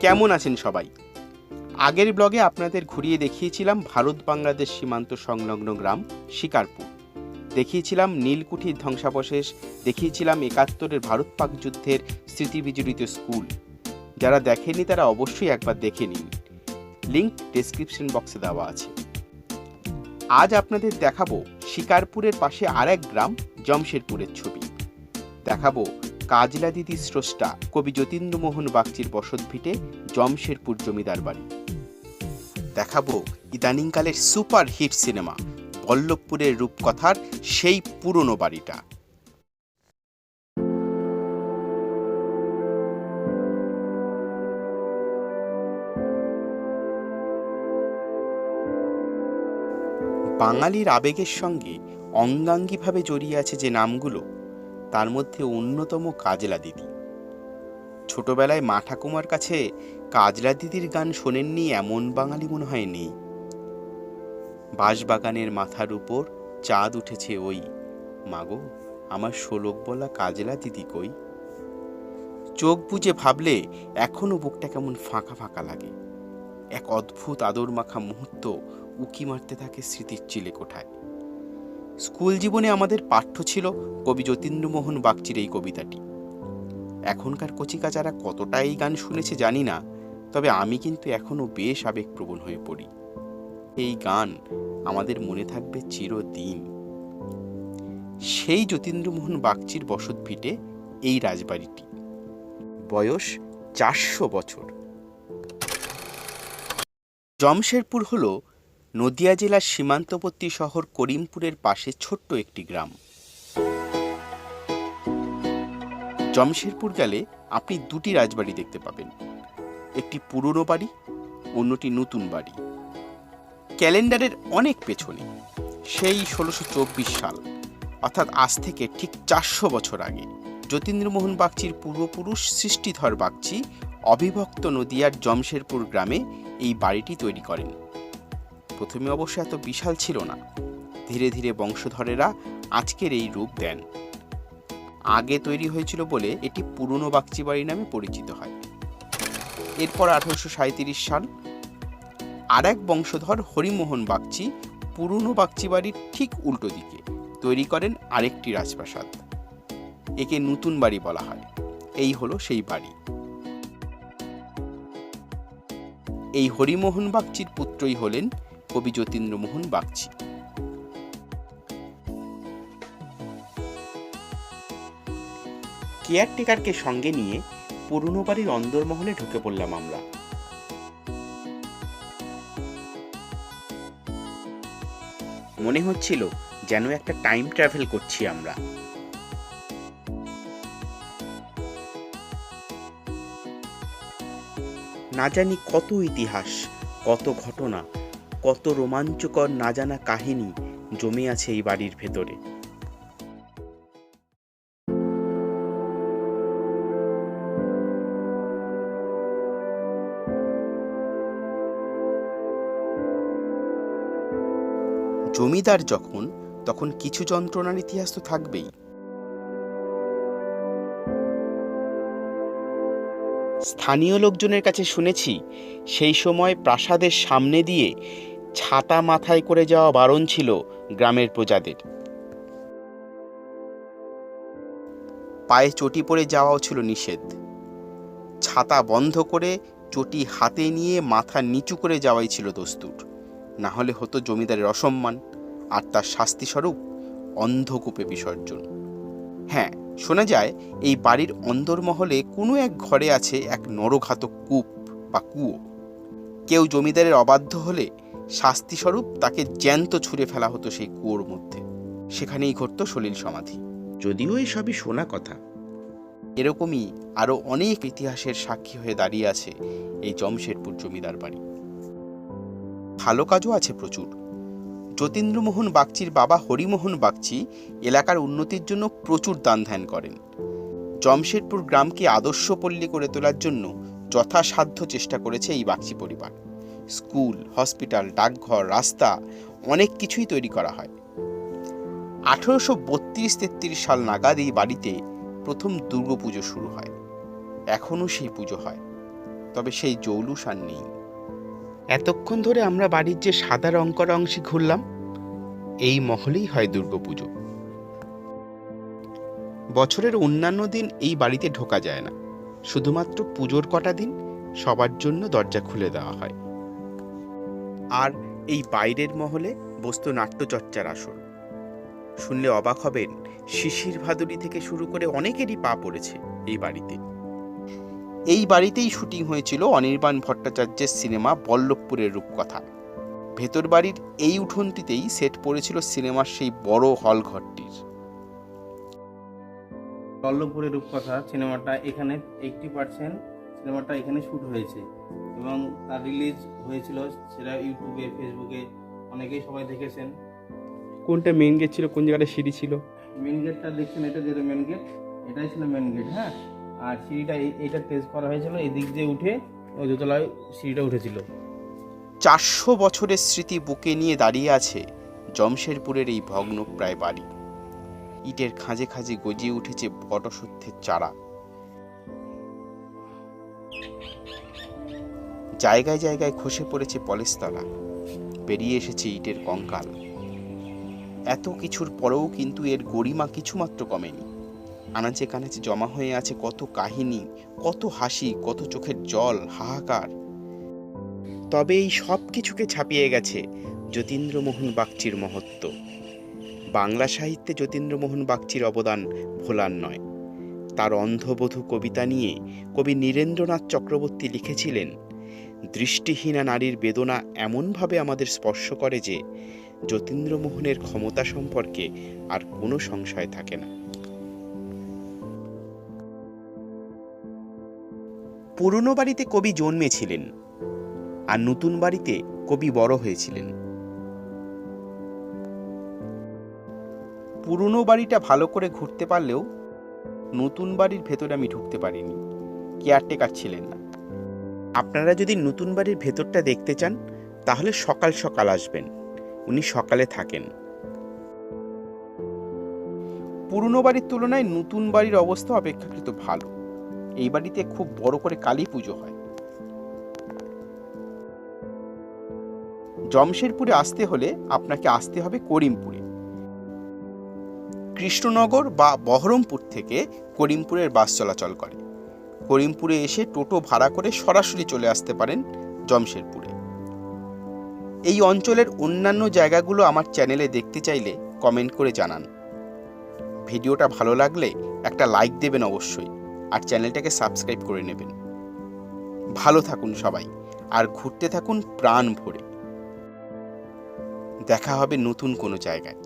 কেমন আছেন সবাই? আগের ব্লগে আপনাদের ঘুরিয়ে দেখিয়েছিলাম ভারত বাংলাদেশ সীমান্ত সংলগ্ন গ্রাম শিকারপুর। দেখিয়েছিলাম নীলকুঠির ধ্বংসাবশেষ, দেখিয়েছিলাম একাত্তরের ভারত পাক যুদ্ধের স্মৃতিবিজড়িত স্কুল। যারা দেখেনি তারা অবশ্যই একবার দেখে নিন। লিংক ডেসক্রিপশন বক্সে দেওয়া আছে। আজ আপনাদের দেখাবো শিকারপুরের পাশে আরেক গ্রাম জমশেদপুরের ছবি। দেখাবো কাজলা দিদি স্রষ্টা কবি যতীন্দ্রমোহন বাগচির বসত ভিটে জমশেরপুর জমিদার বাড়ি। দেখাবো ইদানিংকালের সুপার হিট সিনেমা, বল্লভপুরের রূপকথার সেই পুরনো বাড়িটা। বাঙালির আবেগের সঙ্গে অঙ্গাঙ্গিভাবে জড়িয়ে আছে যে নামগুলো তার মধ্যে অন্যতম কাজলা দিদি। ছোটবেলায় মা ঠাকুমার কাছে কাজলা দিদির গান শোনেননি এমন বাঙালি মনে হয় নেই। বাঁশবাগানের মাথার উপর চাঁদ উঠেছে ওই। মাগো আমার শোলক বলা কাজলা দিদি কই? চোখ বুজে ভাবলে এখনও বুকটা কেমন ফাঁকা ফাঁকা লাগে। এক অদ্ভুত আদর মাখা মুহূর্ত উকি মারতে থাকে স্মৃতির চিলে কোঠায় স্কুল জীবনে আমাদের পাঠ্য ছিল কবি যতীন্দ্রমোহন বাগচির এই কবিতাটি। এখনকার কচিকাচারা কতটা এই গান শুনেছে জানি না, তবে আমি কিন্তু এখনও বেশ আবেগপ্রবণ হয়ে পড়ি। এই গান আমাদের মনে থাকবে চিরদিন। সেই যতীন্দ্রমোহন বাগচির বসত ভিটে এই রাজবাড়িটি। বয়স চারশো বছর। জমশেরপুর হল নদিয়া জেলার সীমান্তবর্তী শহর করিমপুরের পাশে ছোট্ট একটি গ্রাম। জমশেরপুর গেলে আপনি দুটি রাজবাড়ি দেখতে পাবেন। একটি পুরনো বাড়ি, অন্যটি নতুন বাড়ি। ক্যালেন্ডারের অনেক পেছনে, সেই ষোলোশো চব্বিশ সাল, অর্থাৎ আজ থেকে ঠিক চারশো বছর আগে, যতীন্দ্রমোহন বাগচির পূর্বপুরুষ সৃষ্টিধর বাগচি অবিভক্ত নদিয়ার জমশেরপুর গ্রামে এই বাড়িটি তৈরি করেন। প্রথমে অবশ্য এত বিশাল ছিল না। ধীরে ধীরে বংশধরেরা আজকের এই রূপ দেন। আগে তৈরি হয়েছিল বলে এটি পুরনো বাগচি বাড়ি নামে পরিচিত হয়। এরপর আঠারোশো সাল আর এক বংশধর হরিমোহন বাগচি পুরনো বাগচি বাড়ির ঠিক উল্টো দিকে তৈরি করেন আরেকটি রাজপ্রাসাদ। একে নতুন বাড়ি বলা হয়। এই হলো সেই বাড়ি। এই হরিমোহন বাগচির পুত্রই হলেন কবি যতীন্দ্রমোহন বাগচি। কেয়ারটেকারকে সঙ্গে নিয়ে পুরনো বাড়ির অন্দরমহলে ঢুকে পড়লাম আমরা। মনে হচ্ছিল যেন একটা টাইম ট্রাভেল করছি আমরা। না জানি কত ইতিহাস, কত ঘটনা কত রোমাঞ্চকর না জানা কাহিনী জমে আছে এই বাড়ির ভেতরে। জমিদার যখন, তখন কিছু যন্ত্রণার ইতিহাস তো থাকবেই। স্থানীয় লোকজনের কাছে শুনেছি, সেই সময় প্রাসাদের সামনে দিয়ে ছাতা মাথায় করে যাওয়া বারণ ছিল গ্রামের প্রজাদের। পায়ে চটি পরে যাওয়াও ছিল নিষেধ। ছাতা বন্ধ করে চটি হাতে নিয়ে মাথা নিচু করে যাওয়াই ছিল দস্তুর। না হলে হতো জমিদারের অসম্মান আর তার শাস্তিস্বরূপ অন্ধকূপে বিসর্জন। হ্যাঁ শোনা যায় এই বাড়ির অন্দরমহলে কোনো এক ঘরে আছে এক নরঘাতক কূপ বা কুয়ো। কেউ জমিদারের অবাধ্য হলে শাস্তিস্বরূপ তাকে জ্যান্ত ছুঁড়ে ফেলা হতো সেই কুয়োর মধ্যে। সেখানেই ঘটত সলিল সমাধি। যদিও এসবই শোনা কথা। এরকমই আরও অনেক ইতিহাসের সাক্ষী হয়ে দাঁড়িয়ে আছে এই জমশেদপুর জমিদার বাড়ি। ভালো কাজও আছে প্রচুর। যতীন্দ্রমোহন বাগচির বাবা হরিমোহন বাগচি এলাকার উন্নতির জন্য প্রচুর দান ধ্যান করেন। জমশেদপুর গ্রামকে আদর্শ পল্লী করে তোলার জন্য যথাসাধ্য চেষ্টা করেছে এই বাগচি পরিবার। স্কুল, হসপিটাল, ডাকঘর, রাস্তা, অনেক কিছুই তৈরি করা হয়। আঠেরোশো বত্রিশ তেত্রিশ সাল নাগাদ এই বাড়িতে প্রথম দুর্গাপুজো শুরু হয়। এখনও সেই পুজো হয়। তবে সেই জৌলুস আর নেই। এতক্ষণ ধরে আমরা বাড়ির যে সাদা রং করা অংশে ঘুরলাম, এই মহলেই হয় দুর্গাপুজো। বছরের অন্যান্য দিন এই বাড়িতে ঢোকা যায় না। শুধুমাত্র পুজোর কটা দিন সবার জন্য দরজা খুলে দেওয়া হয়। আর এই বাইরের মহলে বস্তু নাট্যচর্চার আসর। শুনলে অবাক হবেন, শিশির ভাদুরী থেকে শুরু করে অনেকেরই পা পড়েছে এই বাড়িতে। এই বাড়িতেই শুটিং হয়েছিল অনির্বাণ ভট্টাচার্যের সিনেমা বল্লভপুরের রূপকথা। ভেতর বাড়ির এই উঠোনটিতেই সেট পড়েছিল সিনেমার সেই বড় হল ঘরটির। বল্লভপুরের রূপকথা সিনেমাটা এখানে এইটটি পার্সেন্ট সিনেমাটা এখানে শ্যুট হয়েছে। এবং তার রিলিজ হয়েছিল সেটা ইউটিউবে ফেসবুকে অনেকেই সবাই দেখেছেন। কোনটা মেন গেট ছিল? কোন জায়গাটা সিঁড়ি ছিল? মেন গেটটা দেখছেন এটা যেটা মেন গেট এটাই ছিল মেন গেট হ্যাঁ? আর সিঁড়িটা এই- এইটা টেস্ট করা হয়েছিল এই দিক দিয়ে উঠে ওই দোতলায় সিঁড়িটা উঠেছিল। চারশো বছরের স্মৃতি বুকে নিয়ে দাঁড়িয়ে আছে জমশেরপুরের এই ভগ্নপ্রায় বাড়ি। ইটের খাঁজে খাঁজে গজিয়ে উঠেছে বটসত্যের চারা। জায়গায় জায়গায় খসে পড়েছে পলেস্তলা পেরিয়ে এসেছে ইটের কঙ্কাল। এত কিছুর পরেও কিন্তু এর গরিমা কিছুমাত্র কমেনি। আনাচে কানাচে জমা হয়ে আছে কত কাহিনী, কত হাসি, কত চোখের জল, হাহাকার। তবে এই সব কিছুকে ছাপিয়ে গেছে যতীন্দ্রমোহন বাগচির মহত্ব। বাংলা সাহিত্যে যতীন্দ্রমোহন বাগচির অবদান ভোলার নয়। তার অন্ধবধূ কবিতা নিয়ে কবি নীরেন্দ্রনাথ চক্রবর্তী লিখেছিলেন দৃষ্টিহীনা নারীর বেদনা এমনভাবে আমাদের স্পর্শ করে যে যতীন্দ্রমোহনের ক্ষমতা সম্পর্কে আর কোনো সংশয় থাকে না। পুরনো বাড়িতে কবি জন্মেছিলেন আর নতুন বাড়িতে কবি বড় হয়েছিলেন। পুরনো বাড়িটা ভালো করে ঘুরতে পারলেও নতুন বাড়ির ভেতরে আমি ঢুকতে পারিনি, কেয়ারটেকার ছিলেন না। আপনারা যদি নতুন বাড়ির ভেতরটা দেখতে চান, তাহলে সকাল সকাল আসবেন। উনি সকালে থাকেন। পুরনো বাড়ির তুলনায় নতুন বাড়ির অবস্থা অপেক্ষাকৃত ভালো। এই বাড়িতে খুব বড় করে কালী পুজো হয়। জমশেরপুরে আসতে হলে আপনাকে আসতে হবে করিমপুরে। কৃষ্ণনগর বা বহরমপুর থেকে করিমপুরের বাস চলাচল করে। করিমপুরে এসে টোটো ভাড়া করে সরাসরি চলে আসতে পারেন জমশেরপুরে। এই অঞ্চলের অন্যান্য জায়গাগুলো আমার চ্যানেলে দেখতে চাইলে কমেন্ট করে জানান। ভিডিওটা ভালো লাগলে একটা লাইক দেবেন অবশ্যই, আর চ্যানেলটাকে সাবস্ক্রাইব করে নেবেন। ভালো থাকুন সবাই, আর ঘুরতে থাকুন প্রাণ ভরে। দেখা হবে নতুন কোনো জায়গায়।